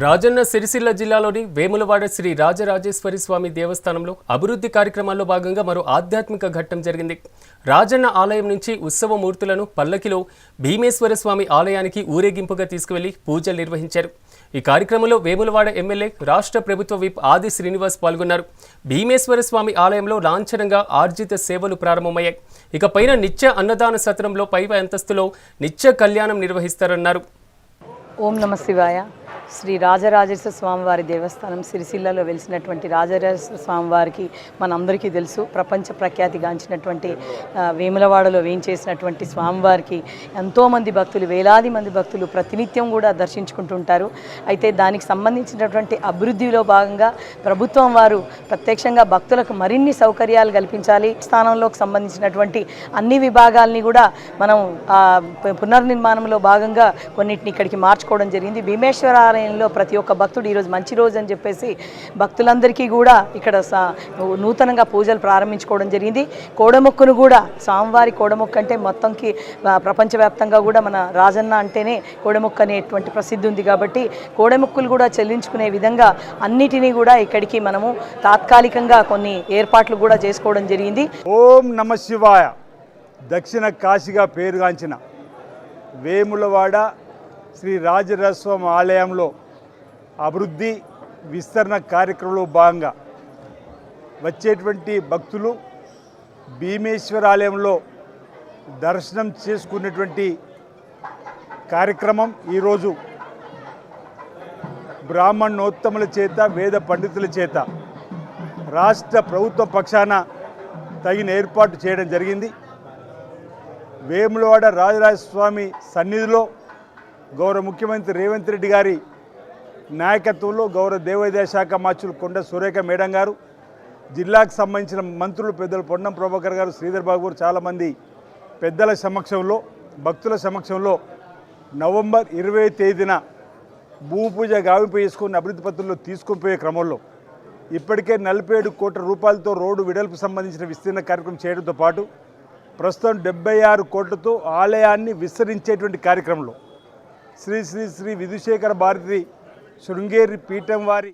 రాజన్న సిరిసిల్ల జిల్లాలోని వేములవాడ శ్రీ రాజరాజేశ్వరి స్వామి దేవస్థానంలో అభివృద్ధి కార్యక్రమాల్లో భాగంగా మరో ఆధ్యాత్మిక ఘట్టం జరిగింది. రాజన్న ఆలయం నుంచి ఉత్సవ మూర్తులను పల్లకిలో భీమేశ్వర స్వామి ఆలయానికి ఊరేగింపుగా తీసుకువెళ్ళి పూజలు నిర్వహించారు. ఈ కార్యక్రమంలో వేములవాడ ఎమ్మెల్యే రాష్ట్ర ప్రభుత్వ విప్ ఆది శ్రీనివాస్ పాల్గొన్నారు. భీమేశ్వర స్వామి ఆలయంలో లాంఛనంగా ఆర్జిత సేవలు ప్రారంభమయ్యాయి. ఇక పైన నిత్య అన్నదాన సత్రంలో పై అంతస్తులో నిత్య కళ్యాణం నిర్వహిస్తారన్నారు. ఓం నమ శివాయ. శ్రీ రాజరాజేశ్వర స్వామివారి దేవస్థానం సిరిసిల్లలో వెలిసినటువంటి రాజరాజేశ్వర స్వామివారికి మనందరికీ తెలుసు. ప్రపంచ ప్రఖ్యాతిగాంచినటువంటి వేములవాడలో వేయించేసినటువంటి స్వామివారికి ఎంతోమంది భక్తులు వేలాది మంది భక్తులు ప్రతినిత్యం కూడా దర్శించుకుంటుంటారు. అయితే దానికి సంబంధించినటువంటి అభివృద్ధిలో భాగంగా ప్రభుత్వం వారు ప్రత్యక్షంగా భక్తులకు మరిన్ని సౌకర్యాలు కల్పించాలి. స్థానంలోకి సంబంధించినటువంటి అన్ని విభాగాల్ని కూడా మనం పునర్నిర్మాణంలో భాగంగా కొన్నిటిని ఇక్కడికి మార్చుకోవడం జరిగింది. భీమేశ్వర ఆలయంలో ప్రతి ఒక్క భక్తుడు ఈరోజు మంచి రోజు అని చెప్పేసి భక్తులందరికీ కూడా ఇక్కడ సా- నూతనంగా పూజలు ప్రారంభించుకోవడం జరిగింది. కోడమొక్కును కూడా స్వామివారి కోడమొక్క అంటే మొత్తంకి ప్రపంచవ్యాప్తంగా కూడా మన రాజన్న అంటేనే కోడమొక్క అనేటువంటి ప్రసిద్ధి ఉంది కాబట్టి కోడమొక్కులు కూడా చెల్లించుకునే విధంగా అన్నిటినీ కూడా ఇక్కడికి మనము తాత్కాలికంగా కొన్ని ఏర్పాట్లు కూడా చేసుకోవడం జరిగింది. ఓం నమ శివాయ. దక్షిణ కాశీగా పేరుగాంచిన వేములవాడ శ్రీ రాజరాజస్వామి ఆలయంలో అభివృద్ధి విస్తరణ కార్యక్రమంలో భాగంగా వచ్చేటువంటి భక్తులు భీమేశ్వర ఆలయంలో దర్శనం చేసుకునేటువంటి కార్యక్రమం ఈరోజు బ్రాహ్మణోత్తముల చేత వేద పండితుల చేత రాష్ట్ర ప్రభుత్వ పక్షాన తగిన ఏర్పాటు చేయడం జరిగింది. వేములవాడ రాజరాజస్వామి సన్నిధిలో గౌరవ ముఖ్యమంత్రి రేవంత్ రెడ్డి గారి నాయకత్వంలో గౌరవ దేవాదాయ శాఖ మార్చులు కొండ సురేఖ మేడం గారు జిల్లాకు సంబంధించిన మంత్రులు పెద్దలు పొన్నం ప్రభాకర్ గారు శ్రీధర్ బాబు గారు చాలామంది పెద్దల సమక్షంలో భక్తుల సమక్షంలో నవంబర్ ఇరవై తేదీన భూపూజ గావింపు చేసుకుని అభివృద్ధి పత్రంలో తీసుకొని క్రమంలో ఇప్పటికే నలభై ఏడు కోట్ల రూపాయలతో రోడ్డు విడల్పు సంబంధించిన విస్తీర్ణ కార్యక్రమం చేయడంతో పాటు ప్రస్తుతం డెబ్బై ఆరు కోట్లతో ఆలయాన్ని విస్తరించేటువంటి కార్యక్రమంలో శ్రీ శ్రీ శ్రీ విధుశేఖర భారతి శృంగేరి పీఠం వారి